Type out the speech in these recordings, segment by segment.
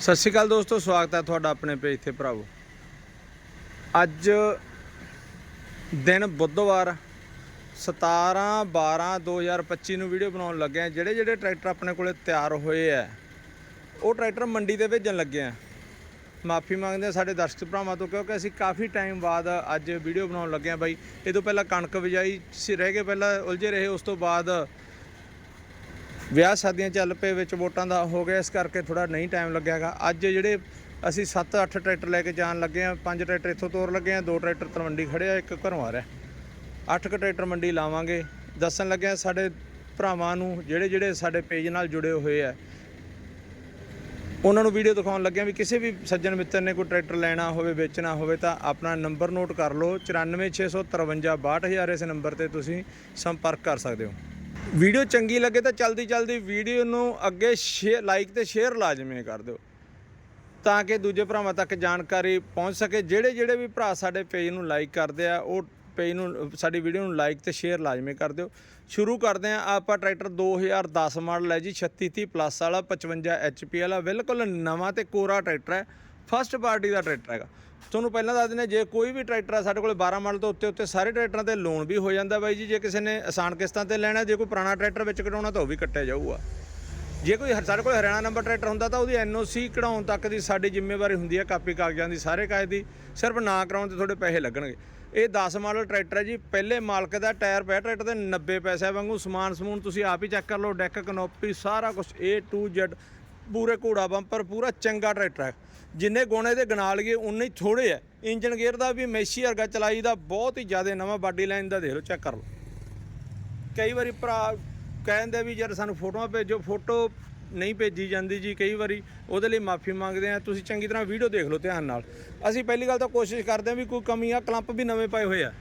ਸਤਿ ਸ਼੍ਰੀ ਅਕਾਲ ਦੋਸਤੋ, ਸਵਾਗਤ ਹੈ ਤੁਹਾਡਾ ਆਪਣੇ ਪੇਜ ਤੇ ਭਰਾਵੋ। ਅੱਜ ਦਿਨ ਬੁੱਧਵਾਰ 17 12 2025 ਨੂੰ ਵੀਡੀਓ ਬਣਾਉਣ ਲੱਗੇ ਆ ਜਿਹੜੇ ਜਿਹੜੇ ਟਰੈਕਟਰ ਆਪਣੇ ਕੋਲੇ ਤਿਆਰ ਹੋਏ ਆ, ਉਹ ਟਰੈਕਟਰ ਮੰਡੀ ਤੇ ਭੇਜਣ ਲੱਗੇ ਆ ਮਾਫੀ ਮੰਗਦੇ ਆ ਸਾਡੇ ਦਰਸ਼ਕ ਭਰਾਵਾਂ ਤੋਂ, ਕਿਉਂਕਿ ਅਸੀਂ ਕਾਫੀ ਟਾਈਮ ਬਾਅਦ ਅੱਜ ਵੀਡੀਓ ਬਣਾਉਣ ਲੱਗੇ ਆ ਬਾਈ। ਇਹ ਤੋਂ ਪਹਿਲਾਂ ਕਣਕ ਬਿਜਾਈ ਸੀ, ਰਹਿ ਗਏ ਪਹਿਲਾਂ, ਉਲਝੇ ਰਹੇ, ਉਸ ਤੋਂ ਬਾਅਦ ਵਿਆਹ ਸ਼ਾਦੀਆਂ ਚੱਲ ਪਏ ਵਿੱਚ ਵੋਟਾਂ ਦਾ ਹੋ ਗਿਆ, ਇਸ ਕਰਕੇ ਥੋੜਾ ਨਹੀਂ ਟਾਈਮ ਲੱਗਿਆਗਾ। ਅੱਜ ਜਿਹੜੇ ਅਸੀਂ 7-8 ਟਰੈਕਟਰ ਲੈ ਕੇ ਜਾਣ ਲੱਗੇ ਆ ਪੰਜ ਟਰੈਕਟਰ ਇੱਥੋਂ ਤੋਰ ਲੱਗੇ ਆ ਦੋ ਟਰੈਕਟਰ ਤਲਵੰਡੀ ਖੜੇ ਆ, ਇੱਕ ਘਰੋਂ ਆ ਰਿਹਾ। 8 ਕ ਟਰੈਕਟਰ ਮੰਡੀ ਲਾਵਾਂਗੇ। ਦੱਸਣ ਲੱਗਿਆ ਸਾਡੇ ਭਰਾਵਾਂ ਨੂੰ, ਜਿਹੜੇ ਜਿਹੜੇ ਸਾਡੇ ਪੇਜ ਨਾਲ ਜੁੜੇ ਹੋਏ ਆ, ਉਹਨਾਂ ਨੂੰ ਵੀਡੀਓ ਦਿਖਾਉਣ ਲੱਗਿਆ ਵੀ ਕਿਸੇ ਵੀ ਸੱਜਣ ਮਿੱਤਰ ਨੇ ਕੋਈ ਟਰੈਕਟਰ ਲੈਣਾ ਹੋਵੇ, ਵੇਚਣਾ ਹੋਵੇ, ਤਾਂ ਆਪਣਾ ਨੰਬਰ ਨੋਟ ਕਰ ਲਓ। 9465562000 ਇਸ ਨੰਬਰ ਤੇ ਤੁਸੀਂ ਸੰਪਰਕ ਕਰ ਸਕਦੇ ਹੋ। ਵੀਡੀਓ ਚੰਗੀ ਲੱਗੇ ਤਾਂ ਚਲਦੀ ਚਲਦੀ ਵੀਡੀਓ ਨੂੰ ਅੱਗੇ ਸ਼ੇਅਰ ਲਾਈਕ ਤੇ ਸ਼ੇਅਰ ਲਾਜ਼ਮੀ ਕਰ ਦਿਓ। ਤਾਂ ਕਿ ਦੂਜੇ ਭਰਾਵਾਂ ਤੱਕ ਜਾਣਕਾਰੀ ਪਹੁੰਚ ਸਕੇ। ਜਿਹੜੇ ਜਿਹੜੇ ਵੀ ਭਰਾ ਸਾਡੇ ਪੇਜ ਨੂੰ ਲਾਈਕ ਕਰਦੇ ਆ, ਉਹ ਪੇਜ ਨੂੰ, ਸਾਡੀ ਵੀਡੀਓ ਨੂੰ ਲਾਈਕ ਤੇ ਸ਼ੇਅਰ ਲਾਜ਼ਮੀ ਕਰ ਦਿਓ। ਸ਼ੁਰੂ ਕਰਦੇ ਆ ਆਪਾਂ ਟਰੈਕਟਰ 2010 ਮਾਡਲ ਹੈ ਜੀ 3630 ਪਲੱਸ ਵਾਲਾ 55 HP ਵਾਲਾ। ਬਿਲਕੁਲ ਨਵਾਂ ਤੇ ਕੋਰਾ ਟਰੈਕਟਰ ਹੈ। ਫਸਟ ਪਾਰਟੀ ਦਾ ਟਰੈਕਟਰ ਹੈਗਾ। ਤੁਹਾਨੂੰ ਪਹਿਲਾਂ ਦੱਸ ਦਿੰਦੇ ਜੇ ਕੋਈ ਵੀ ਟਰੈਕਟਰ ਆ, ਸਾਡੇ ਕੋਲ 12 ਮਾਡਲ ਤੋਂ ਉੱਤੇ ਉੱਤੇ ਸਾਰੇ ਟਰੈਕਟਰਾਂ ਤੇ ਲੋਨ ਵੀ ਹੋ ਜਾਂਦਾ ਬਾਈ ਜੀ। ਜੇ ਕਿਸੇ ਨੇ ਆਸਾਨ ਕਿਸ਼ਤਾਂ ਤੇ ਲੈਣਾ, ਜੇ ਕੋਈ ਪੁਰਾਣਾ ਟਰੈਕਟਰ ਵਿੱਚ ਕਢਾਉਣਾ ਤਾਂ ਉਹ ਵੀ ਕੱਟਿਆ ਜਾਊਗਾ। ਜੇ ਕੋਈ ਸਾਡੇ ਕੋਲ ਹਰਿਆਣਾ ਨੰਬਰ ਟਰੈਕਟਰ ਹੁੰਦਾ ਤਾਂ ਉਹਦੀ ਐਨਓਸੀ ਕਢਾਉਣ ਤੱਕ ਦੀ ਸਾਡੀ ਜ਼ਿੰਮੇਵਾਰੀ ਹੁੰਦੀ ਹੈ ਕਾਪੀ ਕਾਗਜ਼ਾਂ ਦੀ, ਸਾਰੇ ਕਾਗਜ਼ ਦੀ। ਸਿਰਫ ਨਾ ਕਰਾਉਣ ਤੇ ਤੁਹਾਡੇ ਪੈਸੇ ਲੱਗਣਗੇ। ਇਹ 10 ਮਾਡਲ ਟਰੈਕਟਰ ਹੈ ਜੀ। ਪਹਿਲੇ ਮਾਲਕ ਦਾ ਟਾਇਰ ਪੈ ਟਰੈਕਟਰ ਦੇ 90 ਪੈਸੇ ਵਾਂਗੂ। ਸਮਾਨ ਸਮੂਨ ਤੁਸੀਂ ਆਪ ਹੀ ਚੈੱਕ ਕਰ ਲਓ, ਡੈਕ, ਕਨੋਪੀ, ਸਾਰਾ ਕੁਝ A to Z, ਪੂਰੇ ਘੋੜਾ ਬੰਪਰ, ਪੂਰਾ ਚੰਗਾ ਟਰੈਕਟਰ ਹੈ। ਜਿੰਨੇ ਗੁਣੇ ਦੇ ਗਣਾ ਲਈਏ ਉਨੇ ਹੀ ਥੋੜੇ ਆ। ਇੰਜਨ ਗੇਅਰ ਦਾ ਵੀ ਮੈਸੀ ਵਰਗਾ ਚਲਾਈ ਦਾ ਬਹੁਤ ਹੀ ਜ਼ਿਆਦਾ ਨਵਾਂ ਬਾਡੀ ਲਾਈਨ ਦਾ ਦੇਖ ਲਓ ਚੈੱਕ ਕਰ ਲਓ। ਕਈ ਵਾਰੀ ਭਰਾ ਕਹਿੰਦੇ ਵੀ ਯਾਰ ਸਾਨੂੰ ਫੋਟੋਆਂ ਭੇਜੋ, ਫੋਟੋ ਨਹੀਂ ਭੇਜੀ ਜਾਂਦੀ ਜੀ ਕਈ ਵਾਰੀ, ਉਹਦੇ ਲਈ ਮਾਫੀ ਮੰਗਦੇ ਆ। ਤੁਸੀਂ ਚੰਗੀ ਤਰ੍ਹਾਂ ਵੀਡੀਓ ਦੇਖ ਲਓ ਧਿਆਨ ਨਾਲ। ਅਸੀਂ ਪਹਿਲੀ ਗੱਲ ਤਾਂ ਕੋਸ਼ਿਸ਼ ਕਰਦੇ ਆ ਵੀ ਕੋਈ ਕਮੀ ਆ, ਕਲੰਪ ਵੀ ਨਵੇਂ ਪਾਏ ਹੋਏ ਆ।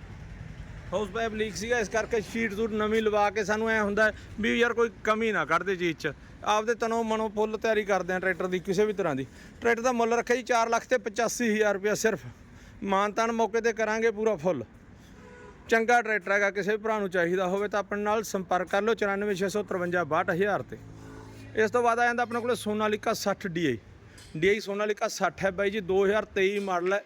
ਹਾਊਸ ਪਾਈਪ ਲੀਕ ਸੀਗਾ, ਇਸ ਕਰਕੇ ਸ਼ੀਟ ਸੂਟ ਨਵੀਂ ਲਵਾ ਕੇ ਸਾਨੂੰ ਐ ਹੁੰਦਾ ਵੀ ਯਾਰ ਕੋਈ ਕਮੀ ਨਾ ਕੱਢਦੇ ਚੀਜ਼ 'ਚ। ਆਪਦੇ ਤਨੋਂ ਮਨੋਂ ਫੁੱਲ ਤਿਆਰੀ ਕਰਦੇ ਆ ਟਰੈਕਟਰ ਦੀ, ਕਿਸੇ ਵੀ ਤਰ੍ਹਾਂ ਦੀ। ਟਰੈਕਟਰ ਦਾ ਮੁੱਲ ਰੱਖਿਆ ਜੀ 4 ਲੱਖ ਤੇ 85000 ਰੁਪਇਆ ਸਿਰਫ। ਮਾਨਤਾਨ ਮੌਕੇ ਤੇ ਕਰਾਂਗੇ ਪੂਰਾ ਫੁੱਲ। ਚੰਗਾ ਟਰੈਕਟਰ ਹੈਗਾ, ਕਿਸੇ ਵੀ ਭਰਾ ਨੂੰ ਚਾਹੀਦਾ ਹੋਵੇ ਤਾਂ ਆਪਣੇ ਨਾਲ ਸੰਪਰਕ ਕਰ ਲਓ 9465562000 ਤੇ। ਇਸ ਤੋਂ ਬਾਅਦ ਆ ਜਾਂਦਾ ਆਪਣੇ ਕੋਲ ਸੋਨਾਲੀਕਾ 60 DI DI ਸੋਨਾਲੀਕਾ 60 ਹੈ ਬਾਈ ਜੀ 2023 ਮਾਡਲ ਹੈ।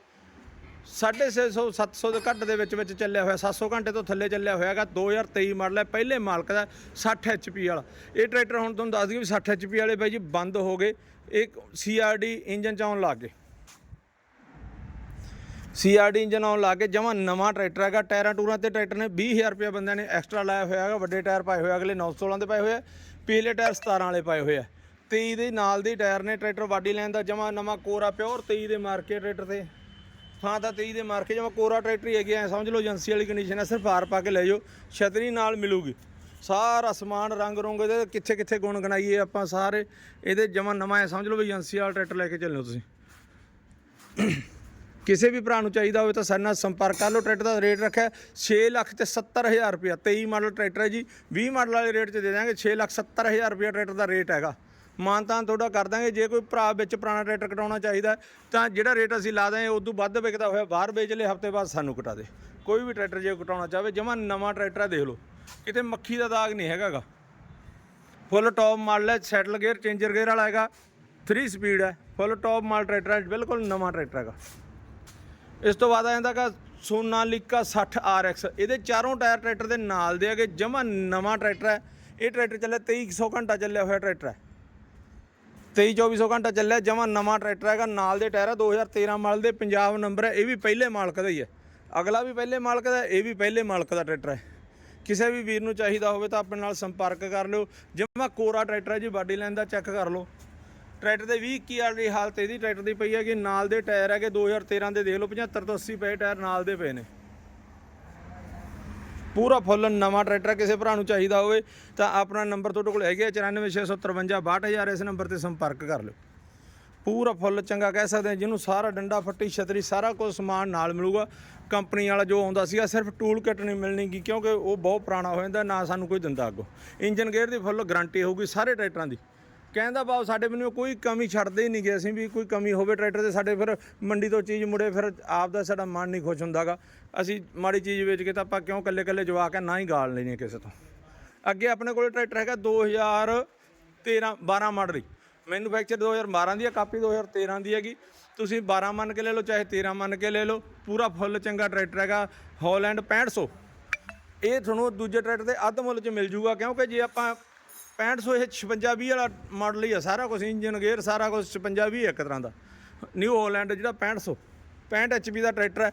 650 700 ਦੇ ਘੱਟ ਦੇ ਵਿੱਚ ਵਿੱਚ ਚੱਲਿਆ ਹੋਇਆ 700 ਘੰਟੇ ਤੋਂ ਥੱਲੇ ਚੱਲਿਆ ਹੋਇਆ ਹੈਗਾ 2023 ਮਾਡਲ ਹੈ, ਪਹਿਲੇ ਮਾਲਕ ਦਾ 60 HP ਵਾਲਾ। ਇਹ ਟਰੈਕਟਰ ਹੁਣ ਤੁਹਾਨੂੰ ਦੱਸ ਦਈਏ ਵੀ 60 HP ਵਾਲੇ ਬਾਈ ਜੀ ਬੰਦ ਹੋ ਗਏ, ਇਹ CRD ਇੰਜਨ ਚ ਆਉਣ ਲੱਗ ਗਏ। ਸੀਆਰਡੀ ਇੰਜਨ ਆਉਣ ਲੱਗ ਗਏ, ਜਮਾ ਨਵਾਂ ਟਰੈਕਟਰ ਹੈਗਾ, ਟਾਇਰਾਂ ਟੂਰਾਂ ਤੇ ਟਰੈਕਟਰ ਨੇ 20000 ਰੁਪਏ ਬੰਦਿਆਂ ਨੇ ਐਕਸਟਰਾ ਲਾਇਆ ਹੋਇਆ ਹੈਗਾ, ਵੱਡੇ ਟਾਇਰ ਪਾਏ ਹੋਏ ਅਗਲੇ 916 ਦੇ ਪਾਏ ਹੋਏ ਆ, ਪਿਛਲੇ ਟਾਇਰ 17 ਵਾਲੇ ਪਾਏ ਹੋਏ ਆ। 23 ਦੇ ਨਾਲ ਦੇ ਟਾਇਰ ਨੇ ਟਰੈਕਟਰ ਵਾਡੀ ਲੈਣ ਦਾ ਜਮਾ ਨਵਾਂ ਕੋਰਾ ਪਿਓਰ 23 ਦੇ ਮਾਰਕੇ ਟਰੈਕਟਰ ਤੇ। ਥਾਂ ਤਾਂ 23 ਦੇ ਮਾਰ ਕੇ ਜਮਾ ਕੋਰਾ ਟਰੈਕਟਰ ਹੀ ਹੈਗੇ ਐ ਸਮਝ ਲਓ ਏਜੰਸੀ ਵਾਲੀ ਕੰਡੀਸ਼ਨ ਹੈ ਸਿਰਫ ਹਾਰ ਪਾ ਕੇ ਲੈ ਜਾਓ, ਛਤਰੀ ਨਾਲ ਮਿਲੂਗੀ। ਸਾਰਾ ਸਮਾਨ ਰੰਗ ਰੁੰਗ ਇਹਦੇ ਕਿੱਥੇ ਕਿੱਥੇ ਗੁਣ ਗਣਾਈਏ ਆਪਾਂ ਸਾਰੇ, ਇਹਦੇ ਜਮਾ ਨਵਾਂ ਐ ਸਮਝ ਲਓ ਵੀ ਏਜੰਸੀ ਵਾਲਾ ਟਰੈਕਟਰ ਲੈ ਕੇ ਚੱਲੋ ਤੁਸੀਂ। ਕਿਸੇ ਵੀ ਭਰਾ ਨੂੰ ਚਾਹੀਦਾ ਹੋਵੇ ਤਾਂ ਸਾਡੇ ਨਾਲ ਸੰਪਰਕ ਕਰ ਲਓ, ਟਰੈਕਟਰ ਦਾ ਰੇਟ ਰੱਖਿਆ 6 ਲੱਖ ਤੇ 70000 ਰੁਪਇਆ 23 ਮਾਡਲ ਟਰੈਕਟਰ ਹੈ ਜੀ 20 ਮਾਡਲ ਵਾਲੇ ਰੇਟ 'ਚ ਦੇ ਦਾਂਗੇ 6 ਲੱਖ 70000 ਰੁਪਇਆ ਟਰੈਕਟਰ ਦਾ ਰੇਟ ਹੈਗਾ। ਮਾਨਤਾਨ ਤੁਹਾਡਾ ਕਰ ਦਾਂਗੇ। ਜੇ ਕੋਈ ਭਰਾ ਵਿੱਚ ਪੁਰਾਣਾ ਟਰੈਕਟਰ ਕਟਾਉਣਾ ਚਾਹੀਦਾ ਤਾਂ ਜਿਹੜਾ ਰੇਟ ਅਸੀਂ ਲਾ ਦਾਂਗੇ, ਉਦੋਂ ਵੱਧ ਵਿਕਦਾ ਹੋਇਆ, ਬਾਹਰ ਵੇਚ ਲੈ ਹਫ਼ਤੇ ਬਾਅਦ ਸਾਨੂੰ ਕਟਾ ਦੇ। ਕੋਈ ਵੀ ਟਰੈਕਟਰ ਜੇ ਕਟਾਉਣਾ ਚਾਹਵੇ, ਜਮਾ ਨਵਾਂ ਟਰੈਕਟਰ ਹੈ ਦੇਖ ਲਓ। ਕਿਤੇ ਮੱਖੀ ਦਾ ਦਾਗ ਨਹੀਂ ਹੈਗਾਗਾ। ਫੁੱਲ ਟੌਪ ਮਾਡਲ ਹੈ, ਸੈਟਲ ਗੇਅਰ, ਚੇਂਜਰ ਗੇਅਰ ਵਾਲਾ ਹੈਗਾ 3 ਸਪੀਡ ਹੈ, ਫੁੱਲ ਟੌਪ ਮਾਡਲ ਟਰੈਕਟਰ ਹੈ, ਬਿਲਕੁਲ ਨਵਾਂ ਟਰੈਕਟਰ ਹੈਗਾ। ਇਸ ਤੋਂ ਬਾਅਦ ਆ ਜਾਂਦਾ ਹੈਗਾ, ਸੋਨਾਲੀਕਾ 60 RX ਇਹਦੇ ਚਾਰੋਂ ਟਾਇਰ ਟਰੈਕਟਰ ਦੇ ਨਾਲ ਦੇ ਹੈਗੇ, ਜਮਾ ਨਵਾਂ ਟਰੈਕਟਰ ਹੈ। ਇਹ ਟਰੈਕਟਰ ਚੱਲਿਆ 2300 ਘੰਟਾ ਚੱਲਿਆ ਹੋਇਆ ਟਰੈਕਟਰ ਹੈ। 23 2400 ਘੰਟਾ ਚੱਲਿਆ, ਜਮਾ ਨਵਾਂ ਟਰੈਕਟਰ ਹੈਗਾ, ਨਾਲ ਦੇ ਟਾਇਰ ਹੈ 2013 ਮਾਡਲ ਦੇ, ਪੰਜਾਬ ਨੰਬਰ ਹੈ, ਇਹ ਵੀ ਪਹਿਲੇ ਮਾਲਕ ਦਾ ਹੀ ਹੈ। ਅਗਲਾ ਵੀ ਪਹਿਲੇ ਮਾਲਕ ਦਾ, ਇਹ ਵੀ ਪਹਿਲੇ ਮਾਲਕ ਦਾ ਟਰੈਕਟਰ ਹੈ। ਕਿਸੇ ਵੀ ਵੀਰ ਨੂੰ ਚਾਹੀਦਾ ਹੋਵੇ ਤਾਂ ਆਪਣੇ ਨਾਲ ਸੰਪਰਕ ਕਰ ਲਿਓ। ਜਮਾ ਕੋਰਾ ਟਰੈਕਟਰ ਹੈ ਜੀ, ਬਾਡੀ ਲਾਈਨ ਦਾ ਚੈੱਕ ਕਰ ਲਓ। ਟਰੈਕਟਰ ਦੇ 20 ਕੀ ਵਾਲੀ ਹਾਲਤ ਇਹਦੀ, ਟਰੈਕਟਰ ਦੀ ਪਈ ਹੈ ਕਿ ਨਾਲ ਦੇ ਟਾਇਰ ਹੈਗੇ 2013 ਦੇ ਦੇਖ ਲਓ 75 ਤੋਂ 80 ਪਏ ਟਾਇਰ ਨਾਲ ਦੇ ਪਏ ਨੇ। ਪੂਰਾ ਫੁੱਲ ਨਵਾਂ ਟਰੈਕਟਰ ਕਿਸੇ ਭਰਾ ਨੂੰ ਚਾਹੀਦਾ ਹੋਵੇ, ਤਾਂ ਆਪਣਾ ਨੰਬਰ ਤੁਹਾਡੇ ਕੋਲ ਹੈਗੇ 9465562000 ਇਸ ਨੰਬਰ ਤੇ ਸੰਪਰਕ ਕਰ ਲਿਓ। ਪੂਰਾ ਫੁੱਲ ਚੰਗਾ ਕਹਿ ਸਕਦੇ ਹਾਂ ਜਿਹਨੂੰ ਸਾਰਾ ਡੰਡਾ, ਫੱਟੀ, ਛਤਰੀ, ਸਾਰਾ ਕੁਝ ਸਮਾਨ ਨਾਲ ਮਿਲੂਗਾ। ਕੰਪਨੀ ਵਾਲਾ ਜੋ ਆਉਂਦਾ ਸੀਗਾ, ਸਿਰਫ ਟੂਲ ਕਿਟ ਨਹੀਂ ਮਿਲਣੀ ਗੀ, ਕਿਉਂਕਿ ਉਹ ਬਹੁਤ ਪੁਰਾਣਾ ਹੋ ਜਾਂਦਾ, ਨਾ ਸਾਨੂੰ ਕੋਈ ਦਿੰਦਾ ਅੱਗੋਂ। ਇੰਜਨ ਗੇਅਰ ਦੀ ਫੁੱਲ ਗਾਰੰਟੀ ਹੋਊਗੀ ਸਾਰੇ ਟਰੈਕਟਰਾਂ ਦੀ। ਕਹਿੰਦਾ ਬਾਬ ਸਾਡੇ ਮੈਨੂੰ ਕੋਈ ਕਮੀ ਛੱਡਦੇ ਹੀ ਨਹੀਂ ਗਏ ਅਸੀਂ ਵੀ ਕੋਈ ਕਮੀ ਹੋਵੇ ਟਰੈਕਟਰ 'ਤੇ ਸਾਡੇ ਫਿਰ ਮੰਡੀ ਤੋਂ ਚੀਜ਼ ਮੁੜੇ ਫਿਰ ਆਪ ਦਾ ਸਾਡਾ ਮਨ ਨਹੀਂ ਖੁਸ਼ ਹੁੰਦਾਗਾ। ਅਸੀਂ ਮਾੜੀ ਚੀਜ਼ ਵੇਚ ਕੇ ਤਾਂ ਆਪਾਂ ਕਿਉਂ ਕੱਲੇ ਕੱਲੇ ਜਵਾ ਕੇ ਨਾ ਹੀ ਗਾਲ ਲੈਣੀ ਕਿਸੇ ਤੋਂ। ਅੱਗੇ ਆਪਣੇ ਕੋਲ ਟਰੈਕਟਰ ਹੈਗਾ 2013 12 ਮਾਡਲ ਮੈਨੂਫੈਕਚਰ 2012 ਦੀ ਹੈ ਕਾਪੀ 2013 ਦੀ ਹੈਗੀ। ਤੁਸੀਂ 12 ਮੰਨ ਕੇ ਲੈ ਲਓ, ਚਾਹੇ 13 ਮੰਨ ਕੇ ਲੈ ਲਓ, ਪੂਰਾ ਫੁੱਲ ਚੰਗਾ ਟਰੈਕਟਰ ਹੈਗਾ, ਹਾਲੈਂਡ 6500 ਇਹ ਤੁਹਾਨੂੰ ਦੂਜੇ ਟਰੈਕਟਰ ਦੇ ਅੱਧ ਮੁੱਲ 'ਚ ਮਿਲ ਜੂਗਾ, ਕਿਉਂਕਿ ਜੇ ਆਪਾਂ 6500 ਇਹ 56 20 ਵਾਲਾ ਮਾਡਲ ਹੀ ਆ, ਸਾਰਾ ਕੁਝ ਇੰਜਨ ਗੇਅਰ ਸਾਰਾ ਕੁਝ 56 20 ਇੱਕ ਤਰ੍ਹਾਂ ਦਾ। ਨਿਊ ਹਾਲੈਂਡ ਜਿਹੜਾ 6500 65 HP ਦਾ ਟਰੈਕਟਰ ਹੈ।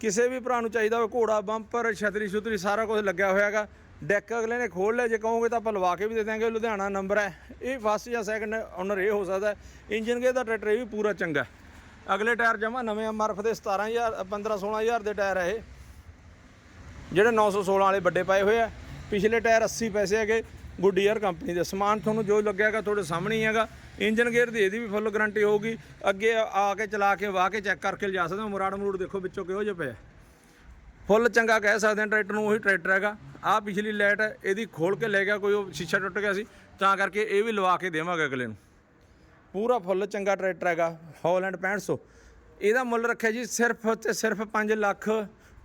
ਕਿਸੇ ਵੀ ਭਰਾ ਨੂੰ ਚਾਹੀਦਾ ਹੋਵੇ, ਘੋੜਾ ਬੰਪਰ ਛਤਰੀ ਛੁਤਰੀ, ਸਾਰਾ ਕੁਝ ਲੱਗਿਆ ਹੋਇਆ ਹੈਗਾ। ਡੈਕ ਅਗਲੇ ਨੇ ਖੋਲ ਲਿਆ, ਜੇ ਕਹੋਗੇ ਤਾਂ ਆਪਾਂ ਲਵਾ ਕੇ ਵੀ ਦੇ ਦਾਂਗੇ ਲੁਧਿਆਣਾ ਨੰਬਰ ਹੈ। ਇਹ ਫਸਟ ਜਾਂ ਸੈਕੰਡ ਓਨਰ ਇਹ ਹੋ ਸਕਦਾ ਇੰਜਨ ਗੇਅਰ ਦਾ ਟਰੈਕਟਰ ਇਹ ਵੀ ਪੂਰਾ ਚੰਗਾ ਅਗਲੇ ਟਾਇਰ ਜਮਾ ਨਵੇਂ ਮਰਫ ਦੇ 17000 15 16000 ਦੇ ਟਾਇਰ ਹੈ ਇਹ। ਜਿਹੜੇ 916 ਵਾਲੇ ਵੱਡੇ ਪਾਏ ਹੋਏ ਆ। ਪਿਛਲੇ ਟਾਇਰ 80 ਪੈਸੇ ਹੈਗੇ। ਗੁੱਡੀਅਰ ਕੰਪਨੀ ਦੇ ਸਮਾਨ ਤੁਹਾਨੂੰ ਜੋ ਲੱਗਿਆਗਾ ਤੁਹਾਡੇ ਸਾਹਮਣੇ ਹੀ ਹੈਗਾ। ਇੰਜਨ ਗੇਅਰ ਦੀ ਇਹਦੀ ਵੀ ਫੁੱਲ ਗਾਰੰਟੀ ਹੋਊਗੀ। ਅੱਗੇ ਆ ਕੇ ਚਲਾ ਕੇ ਵਾਹ ਕੇ ਚੈੱਕ ਕਰਕੇ ਲਿਜਾ ਸਕਦੇ ਹੋ। ਮੁਰਾੜ ਮਰੂੜ ਦੇਖੋ ਵਿੱਚੋਂ ਕਿਹੋ ਜਿਹਾ ਪਿਆ ਫੁੱਲ ਚੰਗਾ ਕਹਿ ਸਕਦੇ ਹਾਂ ਟਰੈਕਟਰ ਨੂੰ ਉਹੀ ਟਰੈਕਟਰ ਹੈਗਾ। ਆਹ ਪਿਛਲੀ ਲਾਈਟ ਇਹਦੀ ਖੋਲ ਕੇ ਲੈ ਗਿਆ, ਕੋਈ ਉਹ ਸ਼ੀਸ਼ਾ ਟੁੱਟ ਗਿਆ ਸੀ। ਤਾਂ ਕਰਕੇ ਇਹ ਵੀ ਲਵਾ ਕੇ ਦੇਵਾਂਗੇ ਅਗਲੇ ਨੂੰ। ਪੂਰਾ ਫੁੱਲ ਚੰਗਾ ਟਰੈਕਟਰ ਹੈਗਾ ਹਾਲੈਂਡ 6500 ਇਹਦਾ ਮੁੱਲ ਰੱਖਿਆ ਜੀ ਸਿਰਫ ਤੇ ਸਿਰਫ 5 ਲੱਖ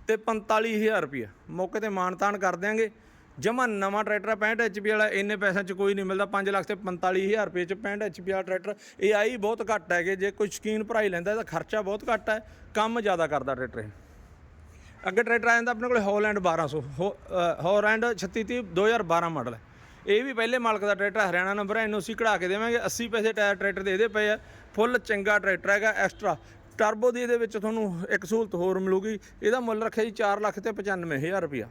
ਤੇ 45000 ਰੁਪਏ ਮੌਕੇ ਤੇ ਮਾਨਤਾਨ ਕਰ ਦਿਆਂਗੇ। ਜਮਾ ਨਵਾਂ ਟਰੈਕਟਰ ਹੈ 65 ਐਚਪੀ ਵਾਲਾ, ਇੰਨੇ ਪੈਸਿਆਂ 'ਚ ਕੋਈ ਨਹੀਂ ਮਿਲਦਾ 5 ਲੱਖ ਤੇ 45000 ਰੁਪਏ 'ਚ 65 ਐਚਪੀ ਵਾਲਾ ਟਰੈਕਟਰ। ਇਹ ਆਈ ਬਹੁਤ ਘੱਟ ਹੈਗੇ, ਜੇ ਕੋਈ ਸ਼ਕੀਨ ਭਰਾਈ ਲੈਂਦਾ, ਇਹਦਾ ਖਰਚਾ ਬਹੁਤ ਘੱਟ ਹੈ, ਕੰਮ ਜ਼ਿਆਦਾ ਕਰਦਾ ਟਰੈਕਟਰ ਅੱਗੇ ਟਰੈਕਟਰ ਆ ਜਾਂਦਾ ਆਪਣੇ ਕੋਲ ਹਾਲੈਂਡ 1200 ਹਾਲੈਂਡ 3630 2012 ਮਾਡਲ ਹੈ। ਇਹ ਵੀ ਪਹਿਲੇ ਮਾਲਕ ਦਾ ਟਰੈਕਟਰ ਹਰਿਆਣਾ ਨੰਬਰ ਹੈ, ਇਹਨੂੰ ਅਸੀਂ ਕਢਾ ਕੇ ਦੇਵਾਂਗੇ 80 ਪੈਸੇ ਟਾਇਰ ਟਰੈਕਟਰ ਦੇ ਇਹਦੇ ਪਏ ਆ, ਫੁੱਲ ਚੰਗਾ ਟਰੈਕਟਰ ਹੈਗਾ, ਐਕਸਟਰਾ। ਟਰਬੋ ਦੀ ਇਹਦੇ ਵਿੱਚ ਤੁਹਾਨੂੰ ਇੱਕ ਸਹੂਲਤ ਹੋਰ ਮਿਲੂਗੀ, ਇਹਦਾ ਮੁੱਲ ਰੱਖਿਆ ਜੀ 4 ਲੱਖ ਤੇ 95000 ਰੁਪਇਆ।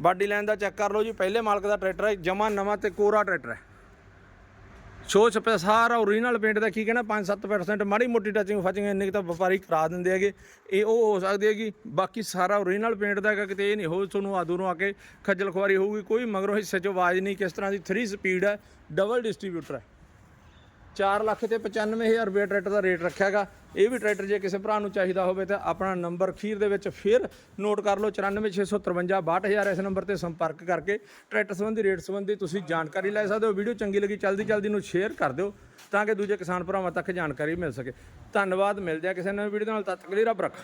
ਬਾਡੀ ਲਾਈਨ ਦਾ ਚੈੱਕ ਕਰ ਲਓ ਜੀ, ਪਹਿਲੇ ਮਾਲਕ ਦਾ ਟਰੈਕਟਰ ਹੈ, ਜਮਾ ਨਵਾਂ ਤੇ ਕੋਰਾ ਟਰੈਕਟਰ ਹੈ। ਸ਼ੋ ਛਪਿਆ ਸਾਰਾ ਓਰੀਜਨਲ ਪੇਂਟ ਦਾ, ਕੀ ਕਹਿਣਾ 5-7% ਮਾੜੀ ਮੋਟੀ ਟੱਚਿੰਗ ਫਚਿੰਗ, ਇੰਨੇ ਕੁ ਤਾਂ ਵਪਾਰੀ ਕਰਾ ਦਿੰਦੇ ਹੈਗੇ। ਇਹ ਉਹ ਹੋ ਸਕਦੀ ਹੈਗੀ, ਬਾਕੀ ਸਾਰਾ ਓਰੀਜਨਲ ਪੇਂਟ ਦਾ ਹੈਗਾ, ਕਿਤੇ ਇਹ ਨਹੀਂ ਹੋ ਤੁਹਾਨੂੰ ਆਦੂਰੋਂ ਆ ਕੇ ਖੱਜਲ ਖੁਆਰੀ ਹੋਊਗੀ, ਕੋਈ ਮਗਰੋਂ ਹਿੱਸੇ 'ਚ ਆਵਾਜ਼ ਨਹੀਂ, ਕਿਸ ਤਰ੍ਹਾਂ ਦੀ 3 ਸਪੀਡ ਹੈ ਡਬਲ ਡਿਸਟ੍ਰੀਬਿਊਟਰ ਹੈ। 4 ਲੱਖ ਤੇ 95000 ਰੁਪਏ ਟਰੈਕਟਰ ਦਾ ਰੇਟ ਰੱਖਿਆ ਹੈਗਾ। ਇਹ ਵੀ ਟਰੈਕਟਰ ਜੇ ਕਿਸੇ ਭਰਾ ਨੂੰ ਚਾਹੀਦਾ ਹੋਵੇ ਤਾਂ ਆਪਣਾ ਨੰਬਰ ਖੀਰ ਦੇ ਵਿੱਚ ਫਿਰ ਨੋਟ ਕਰ ਲਓ। 94653 62000 ਇਸ ਨੰਬਰ ਤੇ ਸੰਪਰਕ ਕਰਕੇ ਟਰੈਕਟਰ ਸੰਬੰਧੀ, ਰੇਟ ਸੰਬੰਧੀ ਤੁਸੀਂ ਜਾਣਕਾਰੀ ਲੈ ਸਕਦੇ ਹੋ। ਵੀਡੀਓ ਚੰਗੀ ਲੱਗੀ ਜਲਦੀ ਜਲਦੀ ਨੂੰ ਸ਼ੇਅਰ ਕਰ ਦਿਓ ਤਾਂ ਕਿ ਦੂਜੇ ਕਿਸਾਨ ਭਰਾਵਾਂ ਤੱਕ ਜਾਣਕਾਰੀ ਮਿਲ ਸਕੇ। ਧੰਨਵਾਦ, ਮਿਲਦੇ ਆ ਕਿਸੇ ਨਵੀਂ ਵੀਡੀਓ ਨਾਲ। ਤਦ ਤੱਕ ਲਈ ਰੱਬ ਰੱਖਾ।